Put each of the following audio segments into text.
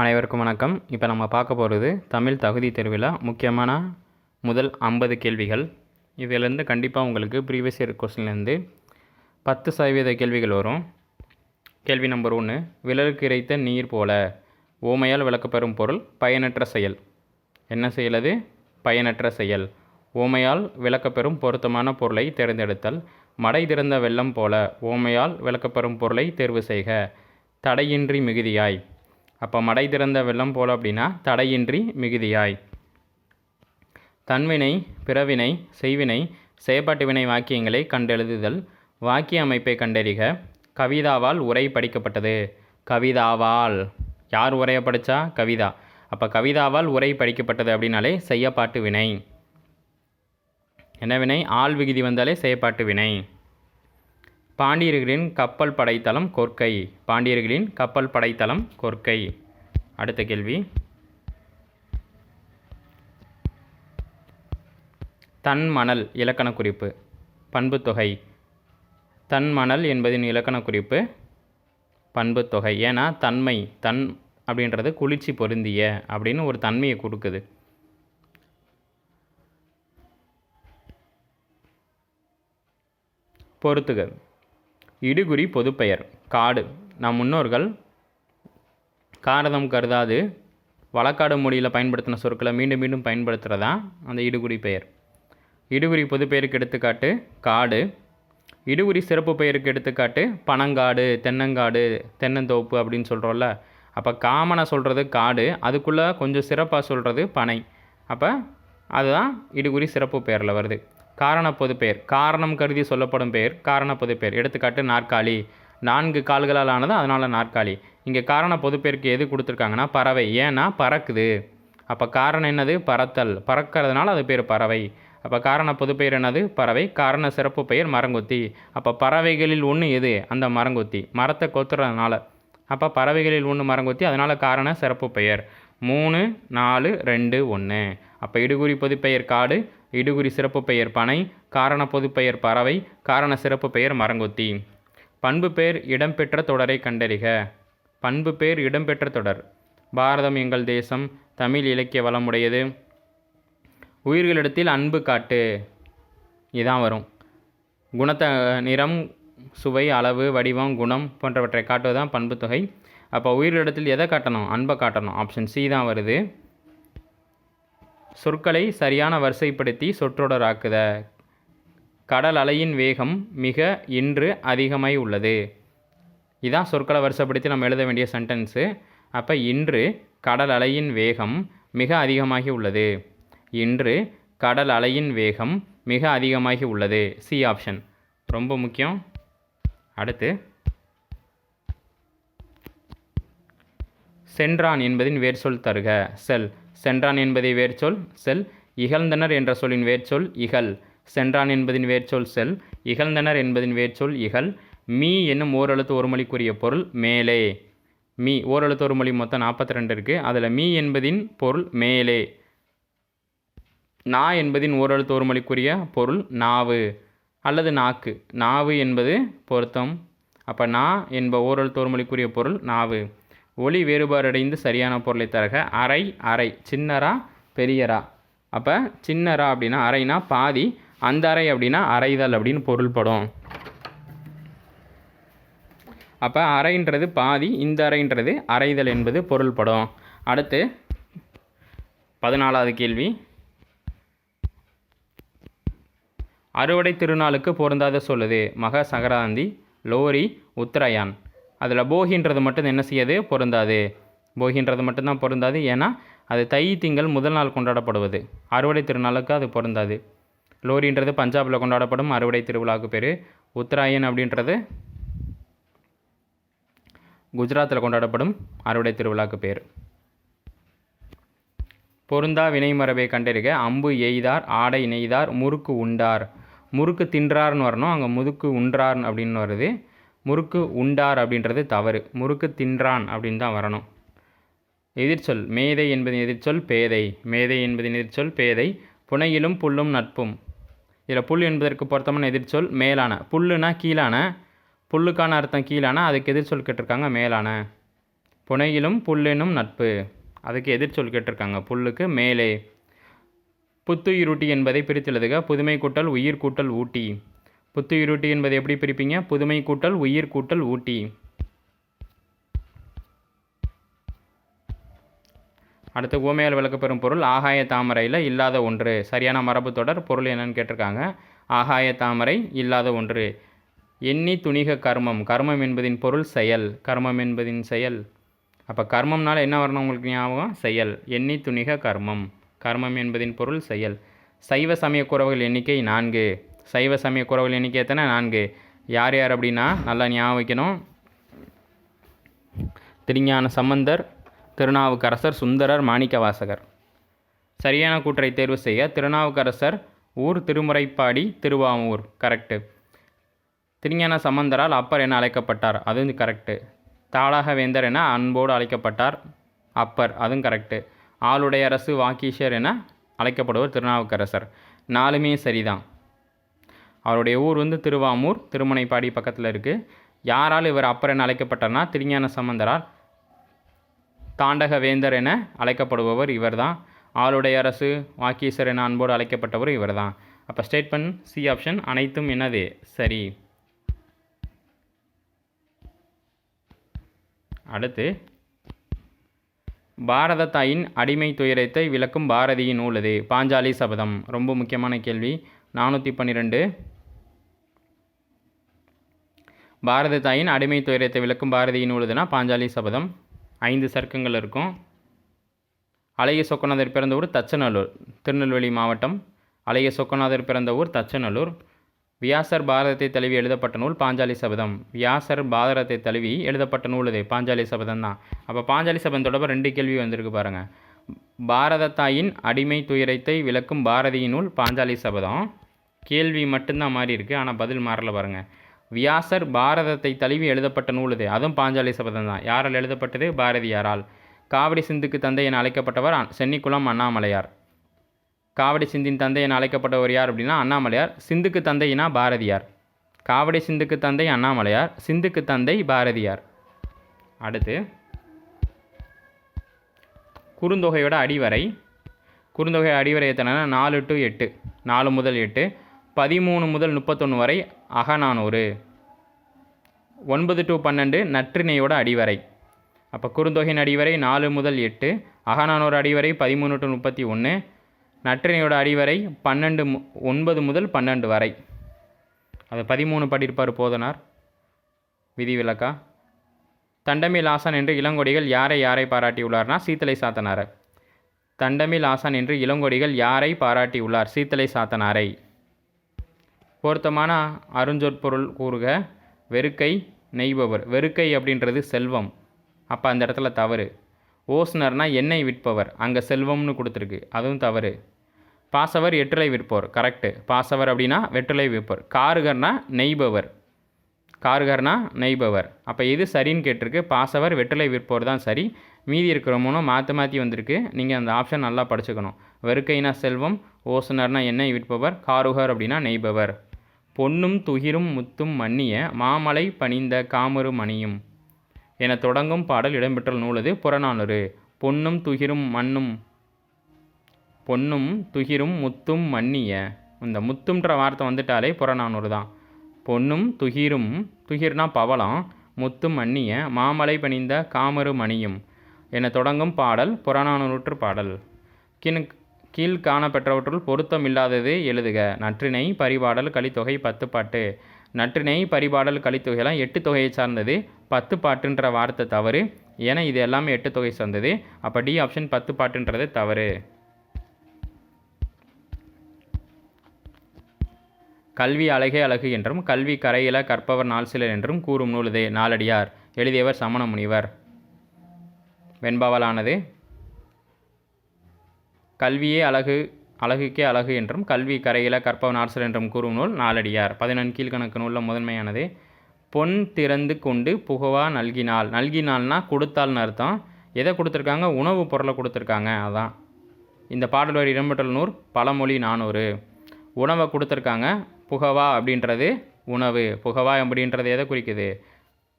அனைவருக்கும் வணக்கம். இப்போ நம்ம பார்க்க போகிறது தமிழ் தகுதி தேர்வில் முக்கியமான முதல் ஐம்பது கேள்விகள். இதிலேருந்து கண்டிப்பாக உங்களுக்கு ப்ரீவியஸ் இயர் கொஸ்டின்லேருந்து பத்து சதவீத கேள்விகள் வரும். கேள்வி நம்பர் ஒன்று விரலுக்கு இறைத்த நீர் போல ஓமையால் விளக்கப்பெறும் பொருள் பயனற்ற செயல். என்ன செய்யலது பயனற்ற செயல். ஓமையால் விளக்கப்பெறும் பொருத்தமான பொருளை தேர்ந்தெடுத்தல். மடை திறந்த வெள்ளம் போல ஓமையால் விளக்கப்பெறும் பொருளை தேர்வு செய்க. தடையின்றி மிகுதியாய். அப்போ மடை திறந்த வெள்ளம் போல் அப்படின்னா தடையின்றி மிகுதியாய். தன்வினை பிறவினை செய்வினை செயற்பாட்டு வினை வாக்கியங்களை கண்டெழுதுதல் வாக்கிய அமைப்பை கண்டறிக. கவிதாவால் உரை படிக்கப்பட்டது. கவிதாவால். யார் உரையை படித்தா கவிதா. அப்போ கவிதாவால் உரை படிக்கப்பட்டது அப்படின்னாலே செய்யப்பாட்டு வினை. என்ன வினை? ஆள் விகுதி வந்தாலே செய்யப்பாட்டு வினை. பாண்டியர்களின் கப்பல் படைத்தளம் கொற்கை பாண்டியர்களின் கப்பல் படைத்தளம் கொற்கை அடுத்த கேள்வி. தன்மணல் இலக்கண குறிப்பு பண்புத்தொகை. தன்மணல் என்பதின் இலக்கண குறிப்பு பண்புத்தொகை. ஏன்னா தன்மை தன் அப்படின்றது குளிர்ச்சி பொருந்திய அப்படின்னு ஒரு தன்மையை கொடுக்குது. பொறுத்துகள் இடுகுறி பொதுப்பெயர். காடு. நம் முன்னோர்கள் காரதம் கருதாது வழக்காடு மொழியில் பயன்படுத்தின சொற்களை மீண்டும் மீண்டும் பயன்படுத்துகிறதா அந்த இடுகுறி பெயர். இடுகுறி பொதுப்பெயருக்கு எடுத்துக்காட்டு காடு. இடுகுறி சிறப்பு பெயருக்கு எடுத்துக்காட்டு பனங்காடு தென்னங்காடு தென்னந்தோப்பு அப்படின்னு சொல்கிறோம்ல அப்போ காமனாக சொல்கிறது காடு அதுக்குள்ளே கொஞ்சம் சிறப்பாக சொல்கிறது பனை. அப்போ அதுதான் இடுகுறி சிறப்பு பெயரில் வருது. காரண பொதுப்பெயர். காரணம் கருதி சொல்லப்படும் பெயர் காரண பொதுப்பெயர். எடுத்துக்காட்டு நாற்காலி. நான்கு கால்களால் ஆனது அதனால் நாற்காலி. இங்கே காரண பொதுப்பெயருக்கு எது கொடுத்துருக்காங்கன்னா பறவை. ஏன்னா பறக்குது. அப்போ காரணம் என்னது? பறத்தல். பறக்கிறதுனால அது பேர் பறவை. அப்போ காரண பொதுப்பெயர் என்னது? பறவை. காரண சிறப்பு பெயர் மரங்கொத்தி. அப்போ பறவைகளில் ஒன்று எது? அந்த மரங்கொத்தி. மரத்தை கொத்துறதுனால. அப்போ பறவைகளில் ஒன்று மரங்கொத்தி அதனால் காரண சிறப்பு பெயர். மூணு நாலு ரெண்டு ஒன்று அப்போ இடுகுறி பொதுப்பெயர் காடு இடுகுறி சிறப்பு பெயர் பனை காரண பொதுப்பெயர் பறவை காரண சிறப்பு பெயர் மரங்கொத்தி. பண்பு பெயர் இடம்பெற்ற தொடரை கண்டறிக. பண்பு பெயர் இடம்பெற்ற தொடர். பாரதம் எங்கள் தேசம் தமிழ் இலக்கிய வளமுடையது. உயிர்களிடத்தில் அன்பு காட்டு. இதான் வரும். குணத்த நிறம் சுவை அளவு வடிவம் குணம் போன்றவற்றை காட்டுவதுதான் பண்புத்தொகை அப்போ உயிரிடத்தில் எதை காட்டணும்? அன்பை காட்டணும். ஆப்ஷன் சி தான் வருது. சொற்களை சரியான வரிசைப்படுத்தி சொற்றொடராக்குத கடல் அலையின் வேகம் மிக இன்று அதிகமாய் உள்ளது. இதான் சொற்களை வரிசைப்படுத்தி நம்ம எழுத வேண்டிய சென்டென்ஸு அப்போ இன்று கடல் அலையின் வேகம் மிக அதிகமாகி உள்ளது. இன்று கடல் அலையின் வேகம் மிக அதிகமாகி உள்ளது. சி ஆப்ஷன் ரொம்ப முக்கியம். அடுத்து சென்றான் என்பதின் வேர்ச்சொல் தருக. செல். சென்றான் என்பதை வேர்ச்சொல் செல் இகழ்ந்தனர் என்ற சொல்லின் வேர்ச்சொல் இகல் சென்றான் என்பதின் வேர்ச்சொல் செல் இகழ்ந்தனர் என்பதின் வேர்ச்சொல் இகல் மீ என்னும் ஓரெழுத்து ஒரு மொழிக்குரிய பொருள் மேலே. மீ ஓரெழுத்து ஒரு மொழி மொத்தம் நாற்பத்தி ரெண்டு இருக்குது அதில் மீ என்பதின் பொருள் மேலே. நா என்பதின் ஓரெழுத்து ஒரு மொழிக்குரிய பொருள் நாவு அல்லது நாக்கு. நாவு என்பது பொருத்தம். அப்போ நா என்ப ஓரெழுத்து ஒரு மொழிக்குரிய பொருள் நாவு. ஒளி வேறுபாடடைந்து சரியான பொருளை தருக. அரை அரை சின்னரா பெரியரா அப்போ சின்னரா அப்படின்னா அரைனா பாதி அந்த அறை அப்படின்னா அரைதல் அப்படின்னு பொருள்படும். அப்போ அறைன்றது பாதி இந்த அறைன்றது அரைதல் என்பது பொருள்படும். அடுத்து பதினாலாவது கேள்வி. அறுவடை திருநாளுக்கு பொருந்தாத சொல்லுது. மக சங்கராந்தி லோரி உத்தராயான். அதில் போகின்றது மட்டும் என்ன செய்யாது? பொருந்தாது. போகின்றது மட்டும்தான் பொருந்தாது. ஏன்னா அது தை திங்கள் முதல் நாள் கொண்டாடப்படுவது. அறுவடை திருநாளுக்கு அது பொருந்தாது. லோரின்றது பஞ்சாபில் கொண்டாடப்படும் அறுவடை திருவிழாவுக்கு பேர். உத்தராயன் அப்படின்றது குஜராத்தில் கொண்டாடப்படும் அறுவடை திருவிழாவுக்கு பேர். பொருந்தா வினைமரபை கண்டறிக. அம்பு எய்தார் ஆடை நெய்தார் முறுக்கு உண்டார். முறுக்கு தின்றார்னு வரணும். அங்கே முதுக்கு உண்டார் அப்படின்னு வருது. முறுக்கு உண்டார் அப்படின்றது தவறு. முறுக்கு தின்றான் அப்படின்னு தான் வரணும். எதிர்ச்சொல் மேதை என்பதின் எதிர்ச்சொல் பேதை. மேதை என்பதின் எதிர்ச்சொல் பேதை. புனையிலும் புல்லும் நட்பும். இதில் புல் என்பதற்கு பொருத்தமான எதிர்ச்சொல் மேலான. புல்லுனா கீழான. புல்லுக்கான அர்த்தம் கீழான. அதுக்கு எதிர்ச்சொல் கேட்டிருக்காங்க மேலான. புனையிலும் புல்லெனும் நட்பு. அதுக்கு எதிர்ச்சொல் கேட்டிருக்காங்க புல்லுக்கு மேலே. புத்துயிருட்டி என்பதை பிரித்தெழுதுக. புதுமை கூட்டல் உயிர் கூட்டல் ஊட்டி. புத்துயிருட்டி என்பதை எப்படி பிரிப்பீங்க? புதுமை கூட்டல் உயிர் கூட்டல் ஊட்டி. அடுத்து ஊமையால் விளக்கப்பெறும் பொருள் ஆகாய தாமரையில் இல்லாத ஒன்று. சரியான மரபு தொடர் பொருள் என்னன்னு கேட்டிருக்காங்க. ஆகாய தாமரை இல்லாத ஒன்று. எண்ணி துணிக கர்மம். கர்மம் என்பதின் பொருள் செயல். கர்மம் என்பதின் செயல். அப்போ கர்மம்னால என்ன வரணும் உங்களுக்கு ஞாபகம்? செயல். எண்ணி துணிக கர்மம். கர்மம் என்பதின் பொருள் செயல். சைவ சமய குறவுகள் எண்ணிக்கை நான்கு. சைவ சமய குறவுகள் எண்ணிக்கை எத்தனை? நான்கு. யார் யார் அப்படின்னா நல்லா ஞாபகம் வைக்கணும். திருஞான சம்பந்தர் திருநாவுக்கரசர் சுந்தரர் மாணிக்கவாசகர். சரியான கூற்றை தேர்வு செய்ய திருநாவுக்கரசர் ஊர் திருமுறைப்பாடி திருவாமூர். கரெக்டு திருஞான சம்பந்தரால் அப்பர் என அழைக்கப்பட்டார். அதுவும் கரெக்டு தாளாக வேந்தர் என அன்போடு அழைக்கப்பட்டார். அப்பர் அதுவும் கரெக்டு ஆளுடைய அரசு வாக்கீஷர் என அழைக்கப்படுவர் திருநாவுக்கரசர். நாலுமே சரிதான். அவருடைய ஊர் வந்து திருவாமூர் திருமனைப்பாடி பக்கத்தில் இருக்குது யாரால் இவர் அப்பர் என அழைக்கப்பட்டார்னா திருஞான சம்பந்தரால். தாண்டக வேந்தர் என அழைக்கப்படுபவர் இவர்தான். ஆளுடைய அரசு வாக்கீசர் என அன்போடு அழைக்கப்பட்டவர் இவர்தான். அப்போ ஸ்டேட்மெண்ட் சி ஆப்ஷன் அனைத்தும் என்னது? சரி. அடுத்து பாரத தாயின் அடிமை துயரத்தை விளக்கும் பாரதியின் நூல் இது பாஞ்சாலி சபதம். ரொம்ப முக்கியமான கேள்வி. நானூற்றி பன்னிரெண்டு. பாரத தாயின் அடிமை துயரத்தை விளக்கும் பாரதியின் உழுதுனா பாஞ்சாலி சபதம். ஐந்து சர்க்கங்கள் இருக்கும். அழகிய சொக்கநாதர் பிறந்த ஊர் தச்சநல்லூர் திருநெல்வேலி மாவட்டம். அழகிய சொக்கநாதர் பிறந்த ஊர் தச்சநல்லூர். வியாசர் பாரதத்தை தழுவி எழுதப்பட்ட நூல் பாஞ்சாலி சபதம். வியாசர் பாரதத்தை தழுவி எழுதப்பட்ட நூல் இது பாஞ்சாலி சபதம் தான். அப்போ பாஞ்சாலி சபதம் தொடர்பாக ரெண்டு கேள்வி வந்திருக்கு பாருங்கள் பாரத தாயின் அடிமை துயரத்தை விளக்கும் பாரதியின் நூல் பாஞ்சாலி சபதம். கேள்வி மட்டும்தான் மாறி இருக்குது ஆனால் பதில் மாறல பாருங்கள் வியாசர் பாரதத்தை தழுவி எழுதப்பட்ட நூல் இது. அதுவும் பாஞ்சாலி சபதம் தான். யாரால் எழுதப்பட்டது? பாரதியாரால். காவடி சிந்துக்கு தந்தை என அழைக்கப்பட்டவர் சென்னிக்குளம் அண்ணாமலையார். காவடி சிந்தின் தந்தை என அழைக்கப்பட்டவர் யார் அப்படின்னா அண்ணாமலையார். சிந்துக்கு தந்தைனா பாரதியார். காவடி சிந்துக்கு தந்தை அண்ணாமலையார். சிந்துக்கு தந்தை பாரதியார். அடுத்து குறுந்தொகையோட அடிவரை. குறுந்தொகை அடிவரை எத்தனைனா நாலு டு எட்டு. நாலு முதல் எட்டு. பதிமூணு முதல் முப்பத்தொன்று வரை அகநானூறு. ஒன்பது டு பன்னெண்டு நற்றிணையோட அடிவரை. அப்போ குறுந்தொகையின் அடிவரை நாலு முதல் எட்டு அகநானூறு அடிவரை பதிமூணு டு முப்பத்தி ஒன்று நற்றிணையோட அடிவரை பன்னெண்டு மு- ஒன்பது முதல் பன்னெண்டு வரை. அது பதிமூணு படியிருப்பார் போதனார் விதிவிலக்கா. தண்டமில் ஆசான் என்று இளங்கொடிகள் யாரை யாரை பாராட்டியுள்ளார்னா சீத்தலை சாத்தனாரை. தண்டமில் ஆசான் என்று இளங்கொடிகள் யாரை பாராட்டியுள்ளார் சீத்தலை சாத்தனாரை. பொருத்தமான அருஞ்சொற்பொருள் கூறுக வெறுக்கை நெய்பவர். வெறுக்கை அப்படின்றது செல்வம். அப்போ அந்த இடத்துல தவறு. ஓசுனர்னா எண்ணெய் விற்பவர். அங்கே செல்வம்னு கொடுத்துருக்கு. அதுவும் தவறு. பாசவர் எட்டுலை விற்பவர் கரெக்டு பாசவர் அப்படின்னா வெற்றிலை விற்பவர் காருகர்னா நெய்பவர். காருகர்னா நெய்பவர். அப்போ எது சரின்னு கேட்டிருக்கு? பாசவர் வெற்றிலை விற்போர் தான் சரி. மீதி இருக்கிற மூணும் மாற்றி மாற்றி வந்திருக்கு. நீங்கள் அந்த ஆப்ஷன் நல்லா படிச்சுக்கணும். வெறுக்கைனா செல்வம் ஓசுனர்னா எண்ணெய் விற்பவர் காருகர் அப்படின்னா நெய்பவர். பொன்னும் துகிரும் முத்தும் மன்னிய மாமலை பணிந்த காமரு மணியும். என தொடங்கும் பாடல் இடம்பெற்ற நூலது புறநானூறு. பொன்னும் துகிரும் மண்ணும் பொன்னும் துகிரும் முத்தும் மன்னிய. இந்த முத்தும்ன்ற வார்த்தை வந்துட்டாலே புறநானூறு தான் பொன்னும் துகிரும் துகிர்னா பவளம் முத்தும் மன்னிய மாமலை பணிந்த காமரு மணியும். என தொடங்கும் பாடல் புறநானூற்று பாடல். கீழ் கீழ் காணப்பெற்றவற்றுள் பொருத்தமில்லாதது எழுதுக. நற்றிணை பரிபாடல் கலித்தொகை பத்து பாட்டு நற்றிணை பரிபாடல் கலித்தொகையெல்லாம் எட்டு தொகையை சார்ந்தது. பத்து பாட்டுன்ற வார்த்தை தவறு. ஏன்னா இது எல்லாமே எட்டு தொகை சார்ந்தது. அப்போ டி ஆப்ஷன் பத்து பாட்டுன்றது தவறு. கல்வி அழகே அழகு என்றும் கல்வி கரையில கற்பவர் நாள் சிலர் என்றும் கூறும் நூலுதே நாலடியார். எழுதியவர் சமண முனிவர். வெண்பாவலானது கல்வியே அழகு அழகுக்கே அழகு என்றும் கல்வி கரையில கற்பவன் ஆர்சல் என்றும் கூறும் நூல் நாலடியார். பதினெண் கீழ்கணக்கு நூலில் முதன்மையானது பொன் திறந்து கொண்டு புகவா நல்கினாள். நல்கினாள்னா கொடுத்தாள்னு அர்த்தம். எதை கொடுத்துருக்காங்க? உணவுப் பொருளை கொடுத்துருக்காங்க. அதான். இந்த பாடல் வரி இடம்பெற்ற நூல் பழமொழி நானூறு. உணவை கொடுத்துருக்காங்க புகவா அப்படின்றது உணவு. புகவா அப்படின்றது எதை குறிக்குது?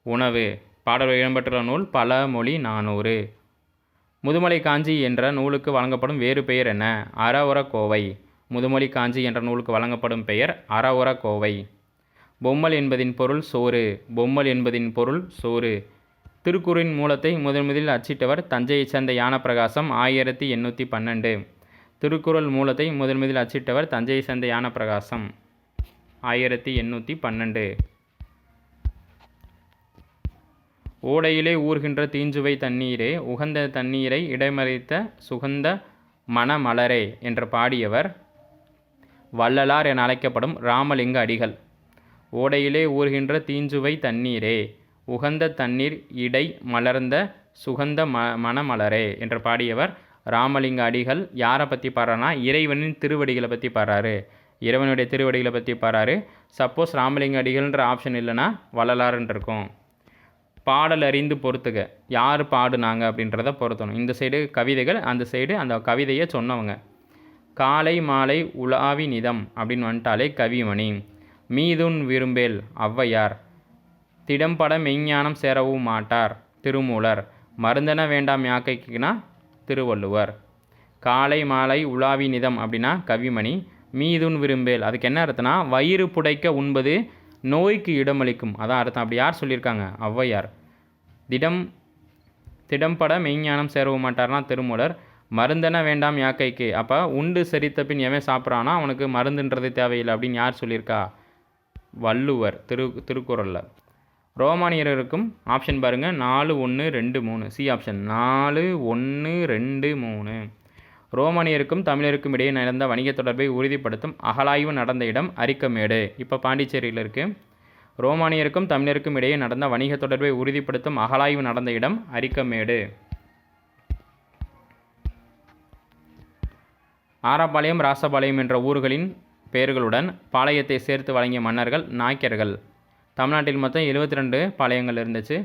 உணவு. பாடல் இடம்பெற்றுள்ள நூல் பல மொழி நானூறு. முதுமலை காஞ்சி என்ற நூலுக்கு வழங்கப்படும் வேறு பெயர் என்ன? அறவுர கோவை. முதுமொழி காஞ்சி என்ற நூலுக்கு வழங்கப்படும் பெயர் அறவுர கோவை. பொம்மல் என்பதின் பொருள் சோறு. பொம்மல் என்பதின் பொருள் சோறு. திருக்குறின் மூலத்தை முதன் முதலில் அச்சிட்டவர் தஞ்சையைச் சேர்ந்த யானப்பிரகாசம் ஆயிரத்தி எண்ணூற்றி பன்னெண்டு. திருக்குறள் மூலத்தை முதன் முதலில் அச்சிட்டவர் தஞ்சையைச் சேர்ந்த யானப்பிரகாசம் ஆயிரத்தி எண்ணூற்றி பன்னெண்டு. ஓடையிலே ஊர்கின்ற தீஞ்சுவை தண்ணீரே உகந்த தண்ணீரை இடைமறித்த சுகந்த மணமலரே என்று பாடியவர் வள்ளலார் என அழைக்கப்படும் ராமலிங்க அடிகள். ஓடையிலே ஊர்கின்ற தீஞ்சுவை தண்ணீரே உகந்த தண்ணீர் இடை மலர்ந்த சுகந்த ம மணமலரே என்று பாடியவர் ராமலிங்க அடிகள். யாரை பற்றி பாடுறான்னா இறைவனின் திருவடிகளை பற்றி பாடுறாரு. இறைவனுடைய திருவடிகளை பற்றி பாடுறாரு. சப்போஸ் ராமலிங்க அடிகள்ன்ற ஆப்ஷன் இல்லைன்னா வள்ளலாருன்னு இருக்கும் பாடல் அறிந்து பொறுத்துக. யார் பாடுனாங்க அப்படின்றத பொருத்தணும். இந்த சைடு கவிதைகள் அந்த சைடு அந்த கவிதையை சொன்னவங்க. காலை மாலை உலாவி நிதம் அப்படின்னு வந்துட்டாலே கவிமணி. மீதுன் விரும்பேல் ஔவையார். திடம்பட மெய்ஞானம் சேரவும் மாட்டார் திருமூலர். மருந்தன வேண்டாம் யாக்கைக்குனா திருவள்ளுவர். காலை மாலை உலாவி நிதம் அப்படின்னா கவிமணி. மீதுன் விரும்பேல். அதுக்கு என்ன அர்த்தம்னா வயிறு புடைக்க உண்பது நோய்க்கு இடமளிக்கும். அதான் அர்த்தம். அப்படி யார் சொல்லியிருக்காங்க? ஔவையார். திடம் திடம்பட மெய்ஞானம் சேரவும் மாட்டார்னா திருமூலர். மருந்தென வேண்டாம் யாக்கைக்கு. அப்போ உண்டு செரித்த பின் எவன் சாப்பிட்றானா அவனுக்கு மருந்துன்றது தேவையில்லை அப்படின்னு யார் சொல்லியிருக்கா? வள்ளுவர். திரு திருக்குறளில். ரோமானியருக்கும் ஆப்ஷன் பாருங்கள் நாலு ஒன்று ரெண்டு மூணு. சி ஆப்ஷன் நாலு ஒன்று ரெண்டு மூணு. ரோமானியருக்கும் தமிழருக்கும் இடையே நடந்த வணிக தொடர்பை உறுதிப்படுத்தும் அகலாய்வு நடந்த இடம் அரிக்கமேடு. இப்போ பாண்டிச்சேரியில் இருக்குது ரோமானியருக்கும் தமிழருக்கும் இடையே நடந்த வணிக தொடர்பை உறுதிப்படுத்தும் அகலாய்வு நடந்த இடம் அரிக்கமேடு. ஆராப்பாளையம் ராசபாளையம் என்ற ஊர்களின் பெயர்களுடன் பாளையத்தை சேர்த்து வழங்கிய மன்னர்கள் நாய்க்கர்கள். தமிழ்நாட்டில் மொத்தம் எழுபத்தி ரெண்டு பாளையங்கள் இருந்துச்சு.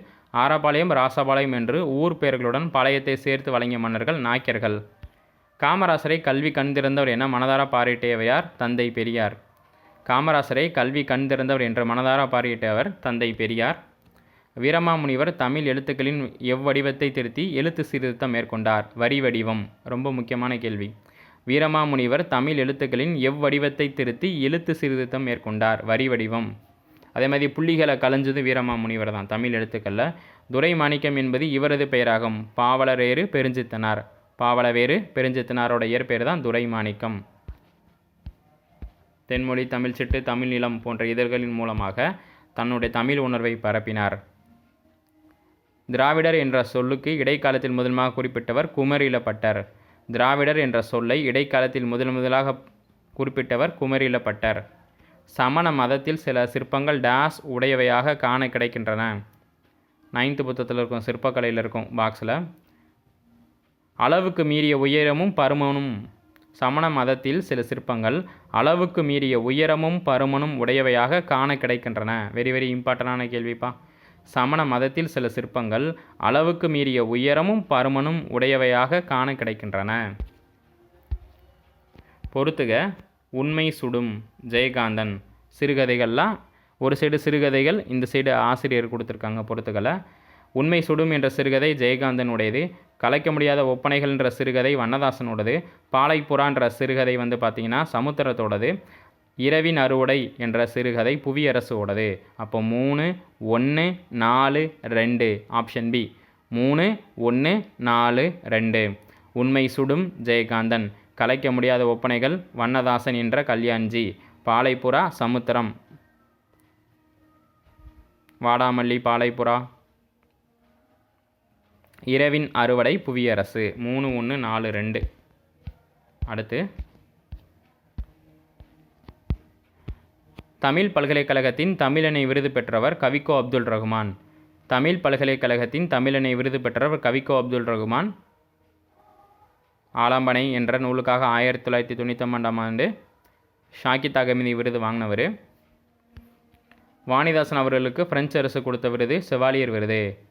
ஆராப்பாளையம் ராசபாளையம் என்று ஊர் பெயர்களுடன் பாளையத்தை சேர்த்து வழங்கிய மன்னர்கள் நாய்க்கர்கள். காமராசரை கல்வி கண் திறந்தவர் என மனதார பாராட்டியவையார் தந்தை பெரியார். காமராசரை கல்வி கண் திறந்தவர் என்ற மனதார பாராட்டியவர் தந்தை பெரியார். வீரமாமுனிவர் தமிழ் எழுத்துக்களின் எவ்வடிவத்தை திருத்தி எழுத்து சீர்திருத்தம் மேற்கொண்டார். வரி வடிவம் ரொம்ப முக்கியமான கேள்வி. வீரமாமுனிவர் தமிழ் எழுத்துக்களின் எவ்வடிவத்தை திருத்தி எழுத்து சீர்திருத்தம் மேற்கொண்டார். வரி வடிவம். அதே மாதிரி புள்ளிகளை கலைஞ்சது வீரமாமுனிவர் தான் தமிழ் எழுத்துக்களில். துரை மாணிக்கம் என்பது இவரது பெயராகும். பாவலரேறு பெருஞ்சித்தனார். பாவலவேறு பெருஞ்சித்தனாரோட இயற்பெயர் தான் துரை மாணிக்கம் தென்மொழி தமிழ் சிட்டு தமிழ் நிலம் போன்ற இதழ்களின் மூலமாக தன்னுடைய தமிழ் உணர்வை பரப்பினார். திராவிடர் என்ற சொல்லுக்கு இடைக்காலத்தில் முதன்மாக குறிப்பிட்டவர் குமரிலப்பட்டர் திராவிடர் என்ற சொல்லை இடைக்காலத்தில் முதல் முதலாக குறிப்பிட்டவர் குமரிலப்பட்டர் சமண மதத்தில் சில சிற்பங்கள் டேஸ் உடையவையாக காண கிடைக்கின்றன. நைன்த்து புத்தகத்தில் இருக்கும் சிற்பக்கலையில் இருக்கும் பாக்ஸில் அளவுக்கு மீறிய உயரமும் பருமனும். சமண மதத்தில் சில சிற்பங்கள் அளவுக்கு மீறிய உயரமும் பருமனும் உடையவையாக காண கிடைக்கின்றன. வெரி வெரி இம்பார்ட்டண்டான கேள்விப்பா. சமண மதத்தில் சில சிற்பங்கள் அளவுக்கு மீறிய உயரமும் பருமனும் உடையவையாக காண கிடைக்கின்றன. பொறுத்துக. உண்மை சுடும். ஜெயகாந்தன். சிறுகதைகள்லாம் ஒரு சைடு சிறுகதைகள் இந்த சைடு ஆசிரியர் கொடுத்துருக்காங்க பொறுத்துக்களை உண்மை சுடும் என்ற சிறுகதை ஜெயகாந்தனுடையது. கலைக்க முடியாத ஒப்பனைகள் என்ற சிறுகதை வண்ணதாசனோடது பாலைப்புறான்ற சிறுகதை வந்து பார்த்திங்கன்னா சமுத்திரத்தோடது. இரவின் அறுவடை என்ற சிறுகதை புவியரசோடது அப்போ மூணு ஒன்று நாலு ரெண்டு. Option B. மூணு ஒன்று நாலு ரெண்டு. உண்மை சுடும் ஜெயகாந்தன். கலைக்க முடியாத ஒப்பனைகள் வண்ணதாசன் என்ற கல்யாண்ஜி. பாலைப்புறா சமுத்திரம். வாடாமல்லி பாலைப்புறா. இரவின் அறுவடை புவியரசு. மூணு ஒன்று நாலு ரெண்டு. அடுத்து. தமிழ் பல்கலைக்கழகத்தின் தமிழனை விருது பெற்றவர் கவிக்கோ அப்துல் ரகுமான். தமிழ் பல்கலைக்கழகத்தின் தமிழனை விருது பெற்றவர் கவிக்கோ அப்துல் ரகுமான். ஆலாம்பனை என்ற நூலுக்காக ஆயிரத்தி தொள்ளாயிரத்தி தொண்ணூற்றி ஆண்டாம் ஆண்டு ஷாக்கித் அகமதி விருது வாங்கினவர். வாணிதாசன் அவர்களுக்கு பிரெஞ்சு அரசு கொடுத்த விருது செவாலியர் விருது.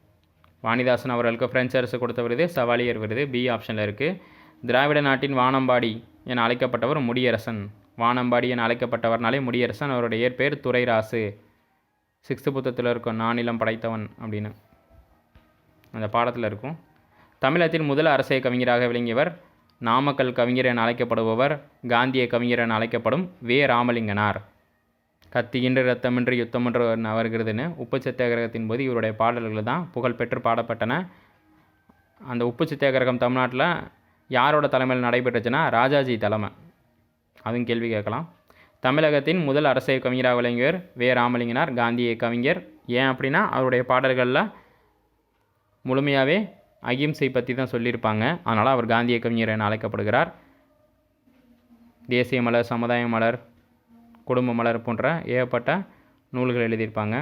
வாணிதாசன் அவர்களுக்கு பிரெஞ்சு அரசு கொடுத்த விருது சவாலியர் விருது பி ஆப்ஷனில் இருக்குது திராவிட நாட்டின் வானம்பாடி என அழைக்கப்பட்டவர் முடியரசன். வானம்பாடி என அழைக்கப்பட்டவர்னாலே முடியரசன். அவருடைய பேர் துறைராசு சிக்ஸ்த்து புத்தத்தில் இருக்கும் நானிலம் படைத்தவன் அப்படின்னு. அந்த பாடத்தில் இருக்கும். தமிழத்தின் முதல் அரசியல் கவிஞராக விளங்கியவர் நாமக்கல் கவிஞர் என அழைக்கப்படுபவர் காந்திய கவிஞர் என அழைக்கப்படும் வே. ராமலிங்கனார். கத்தியின்றி ரத்தமின்றி யுத்தமன்ற வருகிறதுன்னு உப்பு சத்தியாகிரகத்தின் போது இவருடைய பாடல்கள் தான் புகழ்பெற்று பாடப்பட்டன. அந்த உப்பு சத்தியாகிரகம் தமிழ்நாட்டில் யாரோட தலைமையில் நடைபெற்றுச்சுன்னா ராஜாஜி தலைமை? அதுவும் கேள்வி கேட்கலாம். தமிழகத்தின் முதல் அரசியல் கவிஞராக விளங்கியவர் வே. ராமலிங்கனார் காந்திய கவிஞர். ஏன் அப்படின்னா அவருடைய பாடல்களில் முழுமையாகவே அகிம்சை பற்றி தான் சொல்லியிருப்பாங்க. அதனால் அவர் காந்திய கவிஞர் என அழைக்கப்படுகிறார். தேசிய மலர் சமுதாய மலர் குடும்ப மலர் போன்ற ஏகப்பட்ட நூல்கள் எழுதியிருப்பாங்க.